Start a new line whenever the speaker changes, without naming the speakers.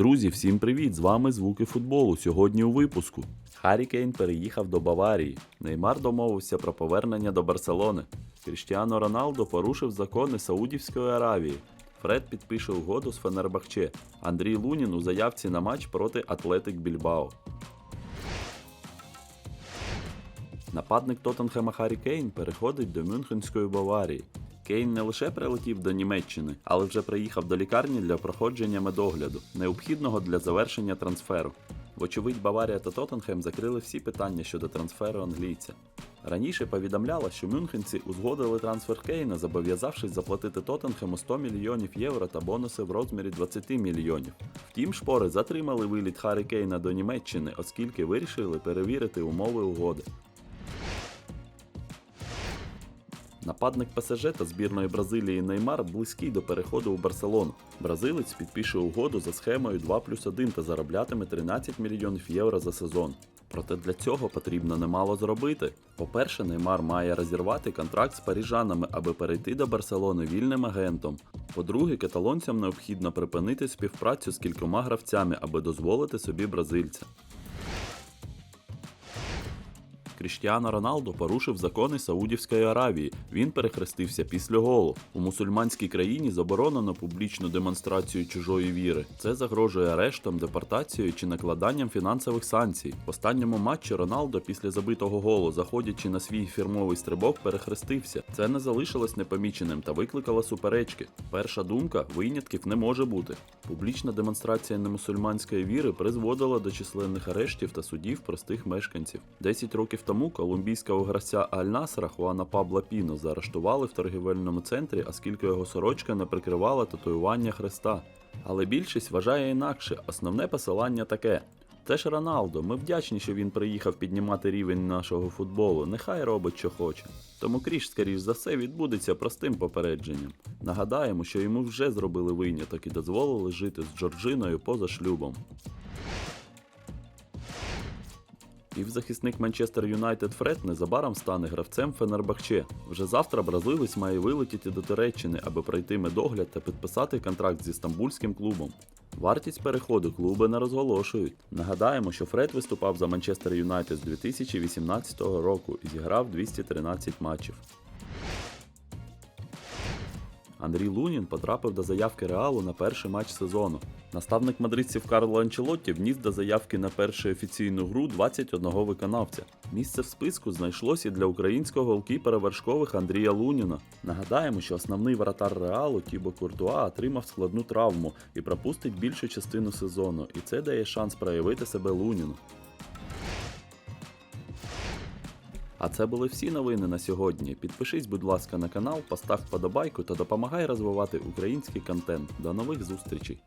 Друзі, всім привіт! З вами звуки футболу. Сьогодні у випуску. Харі Кейн переїхав до Баварії. Неймар домовився про повернення до Барселони. Кріштіано Роналдо порушив закони Саудівської Аравії. Фред підпише угоду з Фенербахче. Андрій Лунін у заявці на матч проти Атлетик Більбао. Нападник Тоттенхема Харі Кейн переходить до Мюнхенської Баварії. Кейн не лише прилетів до Німеччини, але вже приїхав до лікарні для проходження медогляду, необхідного для завершення трансферу. Вочевидь, Баварія та Тоттенхем закрили всі питання щодо трансферу англійця. Раніше повідомляла, що мюнхенці узгодили трансфер Кейна, зобов'язавшись заплатити Тоттенхему 100 мільйонів євро та бонуси в розмірі 20 мільйонів. Втім, шпори затримали виліт Харі Кейна до Німеччини, оскільки вирішили перевірити умови угоди. Нападник ПСЖ та збірної Бразилії Неймар близький до переходу у Барселону. Бразилець підпише угоду за схемою 2 плюс 1 та зароблятиме 13 мільйонів євро за сезон. Проте для цього потрібно немало зробити. По-перше, Неймар має розірвати контракт з парижанами, аби перейти до Барселони вільним агентом. По-друге, каталонцям необхідно припинити співпрацю з кількома гравцями, аби дозволити собі бразильця. Кріштіано Роналдо порушив закони Саудівської Аравії. Він перехрестився після голу. У мусульманській країні заборонено публічну демонстрацію чужої віри. Це загрожує арештом, депортацією чи накладанням фінансових санкцій. В останньому матчі Роналдо після забитого голу, заходячи на свій фірмовий стрибок, перехрестився. Це не залишилось непоміченим та викликало суперечки. Перша думка винятків не може бути. Публічна демонстрація немусульманської віри призводила до численних арештів та судів простих мешканців. Десять років тому колумбійського гравця Аль-Насра Хуана Пабла Піно заарештували в торгівельному центрі, оскільки його сорочка не прикривала татуювання хреста. Але більшість вважає інакше. Основне посилання таке. Це ж Роналдо, ми вдячні, що він приїхав піднімати рівень нашого футболу. Нехай робить, що хоче. Тому кріж, скоріш за все, відбудеться простим попередженням. Нагадаємо, що йому вже зробили виняток і дозволили жити з Джорджиною поза шлюбом. Півзахисник Манчестер Юнайтед Фред незабаром стане гравцем Фенербахче. Вже завтра бразилець має вилетіти до Туреччини, аби пройти медогляд та підписати контракт зі стамбульським клубом. Вартість переходу клуби не розголошують. Нагадаємо, що Фред виступав за Манчестер Юнайтед з 2018 року і зіграв 213 матчів. Андрій Лунін потрапив до заявки Реалу на перший матч сезону. Наставник мадридців Карло Анчелотті вніс до заявки на першу офіційну гру 21 виконавця. Місце в списку знайшлося і для українського голкіпера вершкових Андрія Луніна. Нагадаємо, що основний вратар Реалу Тібо Куртуа отримав складну травму і пропустить більшу частину сезону, і це дає шанс проявити себе Луніну. А це були всі новини на сьогодні. Підпишись, будь ласка, на канал, постав вподобайку та допомагай розвивати український контент. До нових зустрічей!